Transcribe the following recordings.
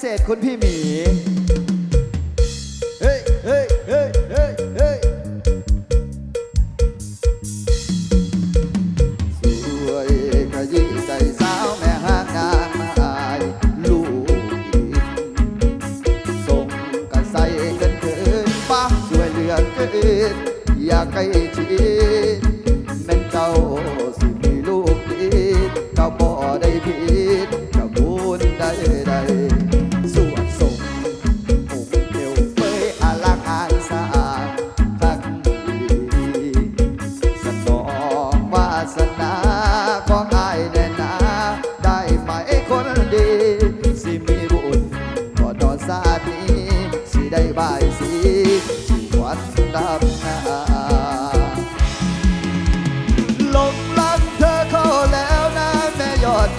เศษคุณพี่หมี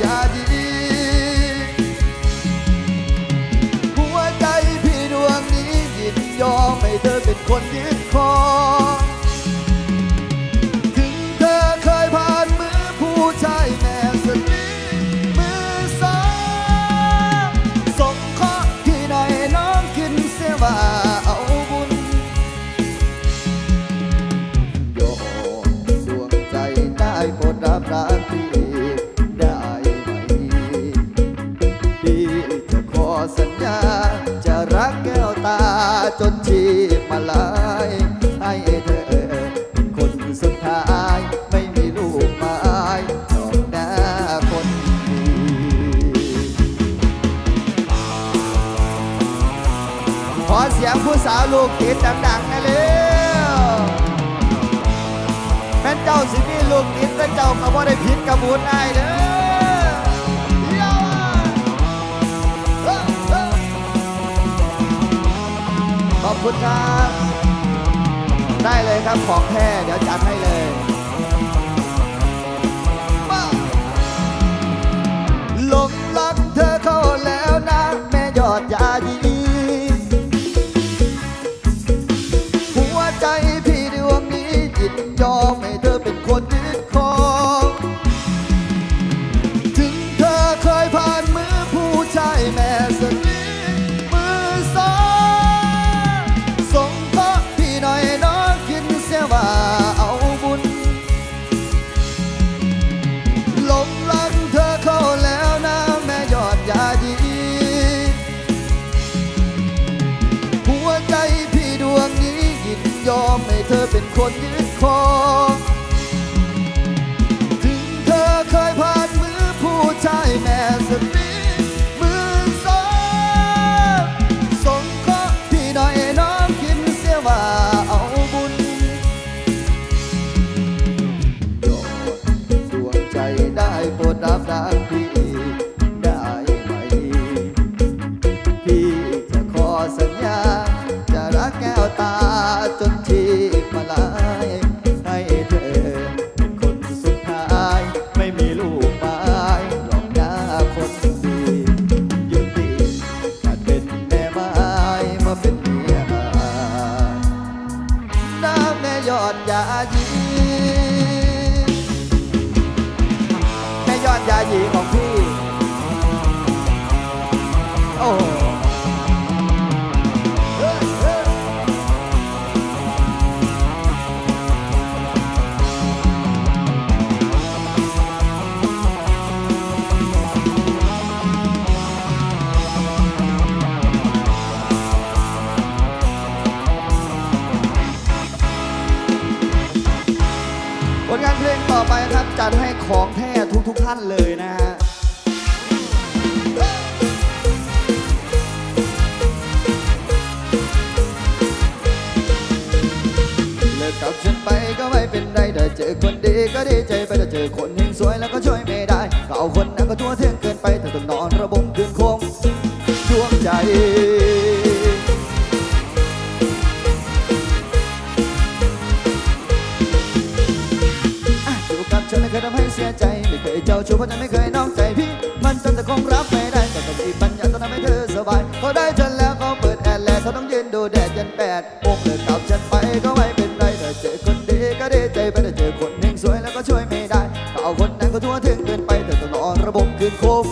ม่ อเสียงผู้สาวลูกติดดังๆนะเร็วแม่นเจ้าสิมีลูกติดแต่เจ้าก็บ่ได้ผิดกับบุญอ้ายเด้อเดี๋ยวอะเอ้อเอ้อขอบคุณครับ ได้เลยครับของแท้เดี๋ยวจัดให้เลย เธอเป็นคนยึดครอง อดยายีแม่ยอดยายีของ ทุกท่านเลยนะฮะเลิกกับฉันไปก็ไม่เป็นไรได้เจอคนดีก็ดีใจไปแต่เจอคนยิ่งสวยแล้วก็ช่วยไม่ได้เอาคนนั้นก็ทั่วเที่ยงเกินไปเธอต้องนอนระบมคืนคงดวงใจ เจ้าชู้เพราะไม่เคยนอกใจพี่ มันจนจะคงรับไม่ได้แต่ก็มีปัญญาต้องทำให้เธอสบายพอได้ฉันแล้วก็เปิดแอร์แลเธอต้องยืนดูแดดยันแปดโมงเลยกลับฉันไปก็ไม่เป็นไรแต่เจอคนดีก็ดีใจไปแต่เจอคนหนึ่งสวยแล้วก็ช่วยไม่ได้เอาคนนั้นก็ทั่วถึงเกินไปแต่ต้องนอนระบบคืนคม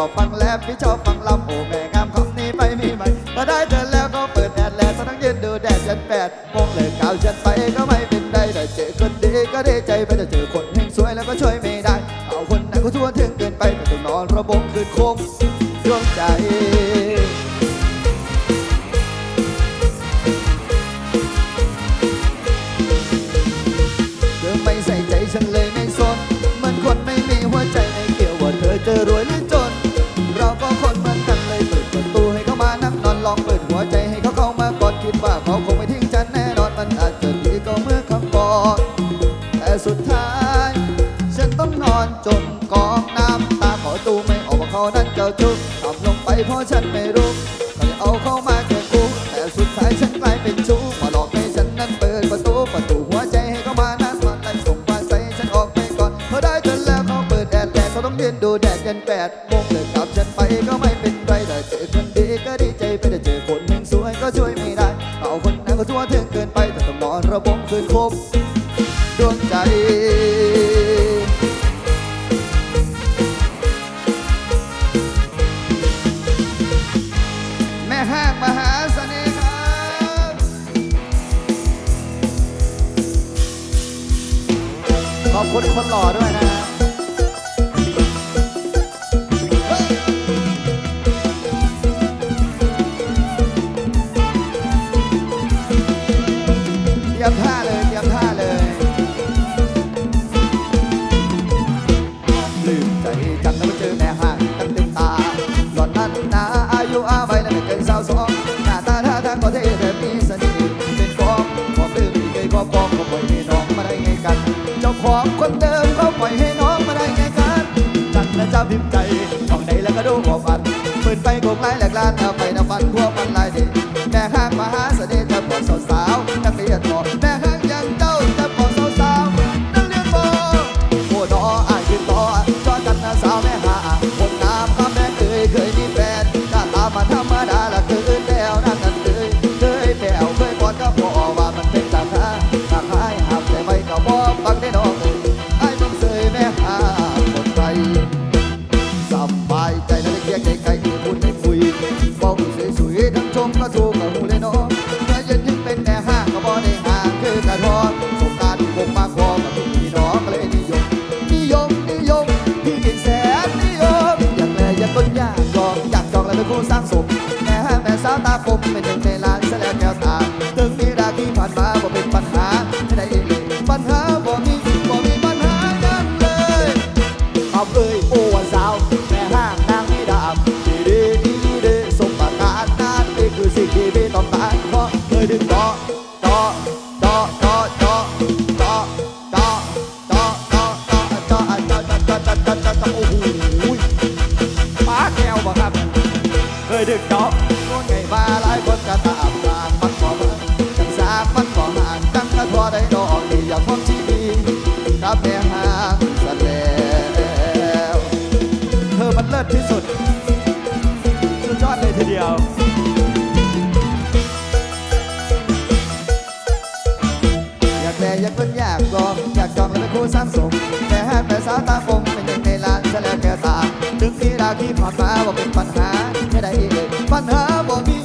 อบฟังแลบพี่ชอบฟังลำโอ้แม่งามคำนี้ไม่มีใหม่มาได้เธอแล้วก็เปิดแอดแลนด์ต้งยืนดูแดดยันแปดมองเลยเก้าฉันไปก็ไม่เป็นไรได้เจอคนดีก็ได้ใจไปแต่เจอคนแห่งสวยแล้วก็ช่วยไม่ได้ เอาคนไหนก็ทั่วถึงเกินไปแต่ต้องนอนระบมคืนคมดวงใจ ฉันไม่รู้ก็เลยเอาเข้ามาแค่กูแต่สุดท้ายฉันกลายเป็นชู้มาหลอกให้ฉันนั้นเปิดประตูประตูหัวใจให้เขามานั้นมันไล่ส่งมาใส่ฉันออกไปก่อนพอได้เธอแล้วเขาเปิดแดดแดดเขาต้องยืนดูแดดยันแปดโมงเลยกลับฉันไปก็ไม่เป็นไรแต่เจอคนดีก็ดีใจไปแต่เจอคนหนึ่งสวยก็ช่วยไม่ได้เอาคนนั้นก็ทั่วถึงเกินไปแต่ต้องนอนระบมคืนคมดวงใจ ของคนเดิมเขาปล่อยให้น้องมาได้ไงกันจังและเจ้าพิมพ์ใจมองไหนแล้วก็ดูหัวฟันเปิดไปโกงไล่แหลกลานเอาไปน้ำฟันพวกมันลายเด็แม่ห้างมหาเสน่ มก็สู้กับหูเลยเนาะเมื่อเย็นถึงเป็นแม่ห้างก็บ่ได้ห่างคือกระทอนสงกรารคงมาคอกับลูกพี่น้องก็เลยนิยม นิยมนิยมพี่กินแสนนิยม อยากแลอยากต้นยากจองอยากจองแล้วเป็นคู่สร้างสมแม่แม่สาวตาคมเป็นหนึ่งในล้านากจองแล้วเป็นคู่สร้างแต่แม่สาวตาคงเป็นหนึ่งในล้านจะแล้วแก่ตา ถึงที่ราคีผ่านมาว่าเป็นปัญหาไม่ได้เลยปัญหาบ่มี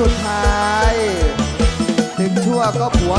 สุดท้าย ถึงชั่วก็ผัว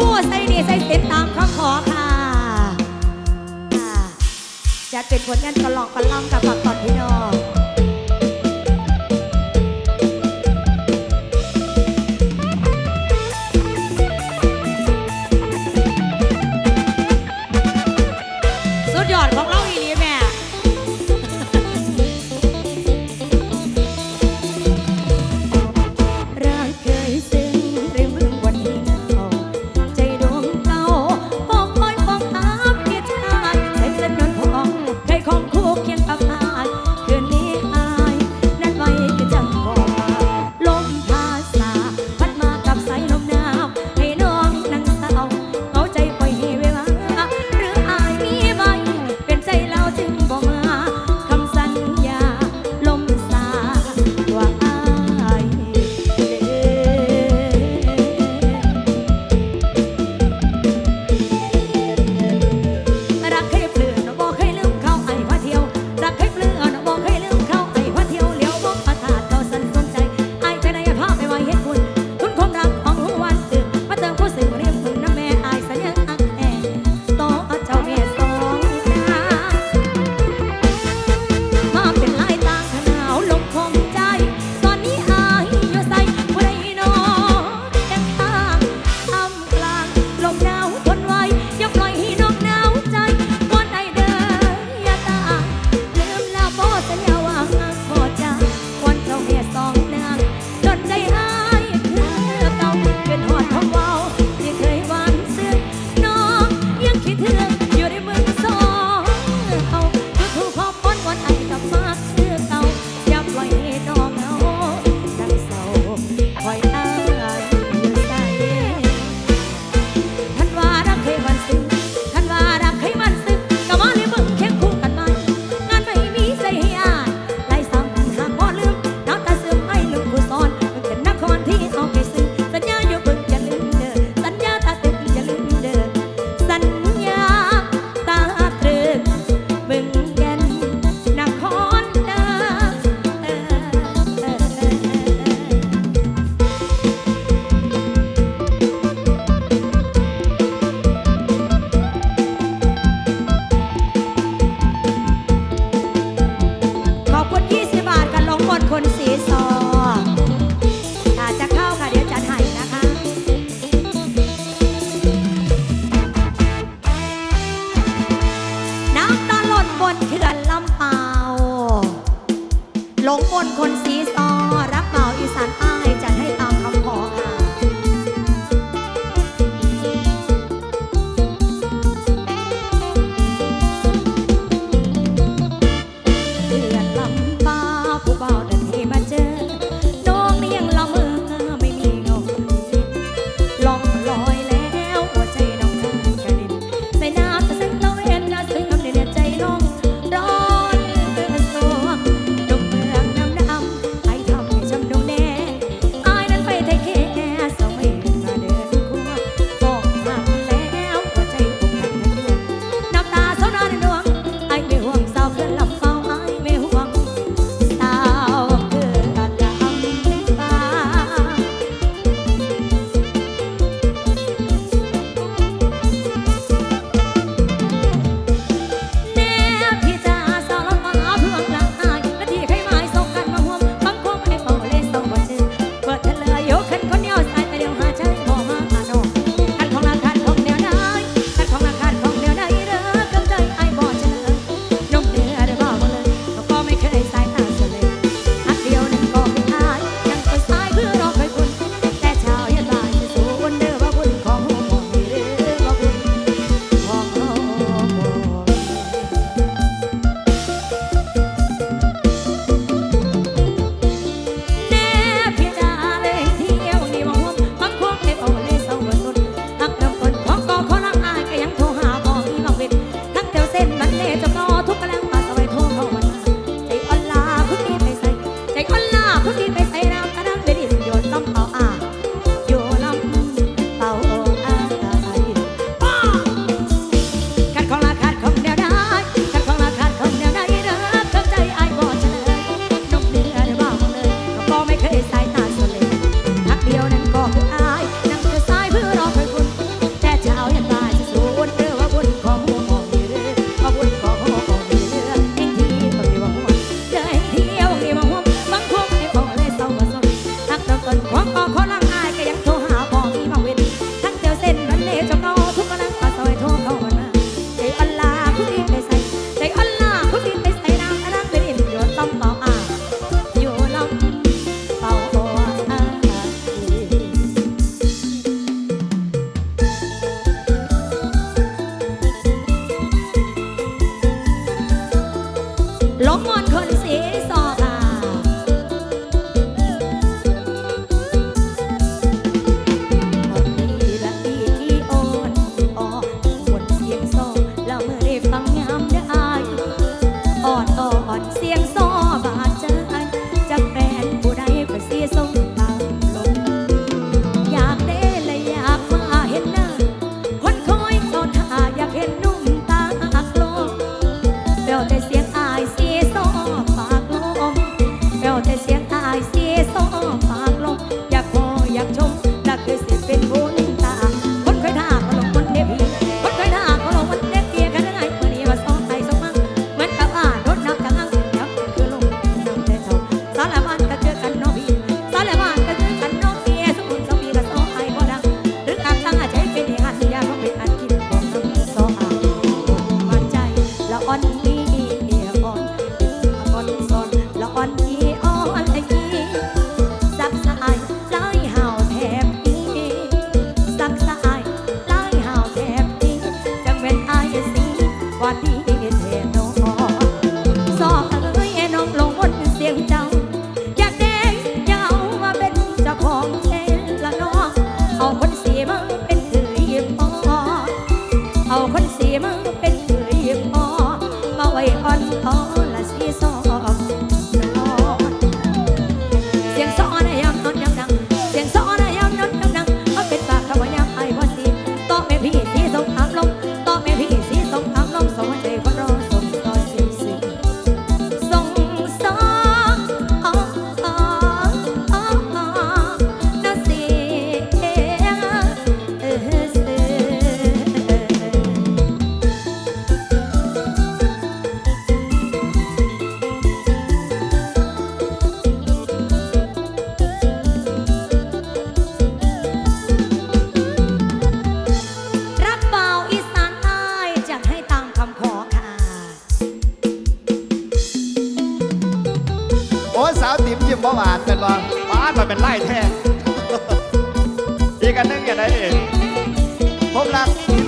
คู่ใส่นีใส่เส้นตามคำขอค่ะ จะเป็นผลงานกระลองกระล่อมกับฝากตอนพี่น้อง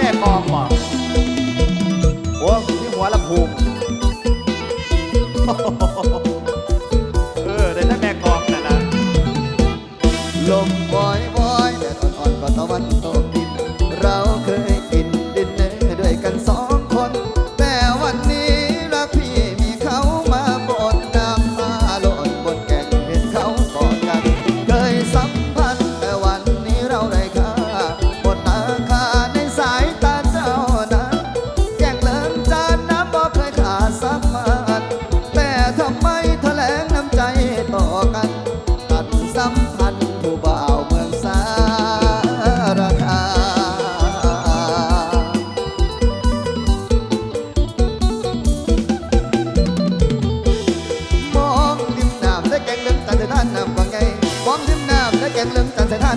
ม่กองบอกหัวที่หัวลำพูเออได้แต่แม่กองนั่นละลมบอยบอยแต่ตอนอ่อนก็ตะวัน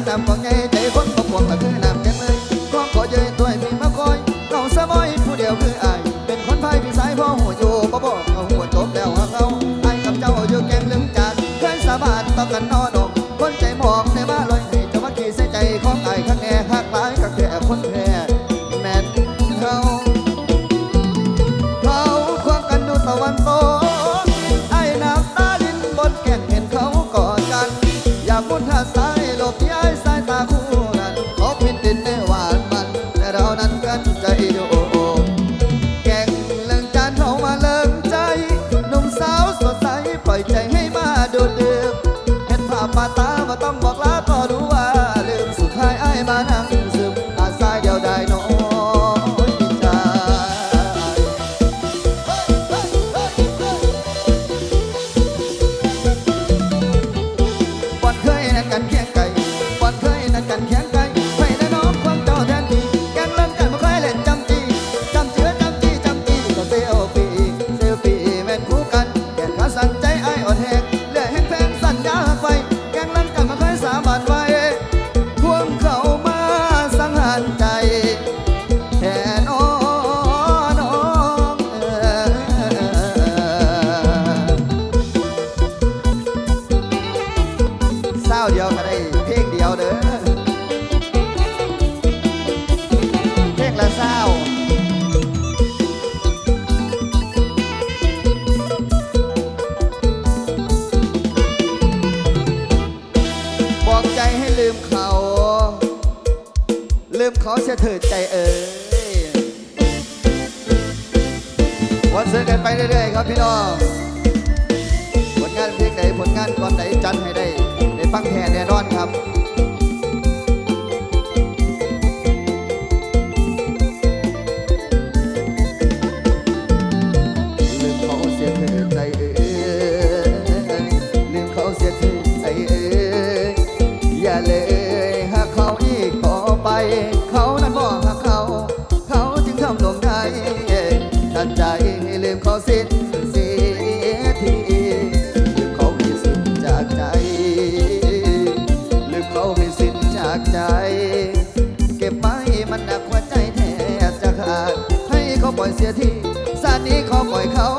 ตามก็ไงใจคนก็ปวงก็คือน้ำแก้มเลยก็ขอเย้ยด้วยพี่มาคอยเขาสะมอยผู้เดียวคืออายเป็นคนพายพี่สายพ่อหัวอยู่บ่บอกเขาหัวจบแล้วเขาไอ้กับเจ้าอยู่แกงลืมจานเคยสาบานต่อกันนอนืมเขาเสีเถิดใจเอ๋ยวันเสือกันไปเรื่อยๆครับพี่น้องผลงานเพลงไหนผลงานก่อนไหนจันให้ได้ได้ฟังแทนแน่นอนครับ ยทีสานี้ขอปล่อยเขา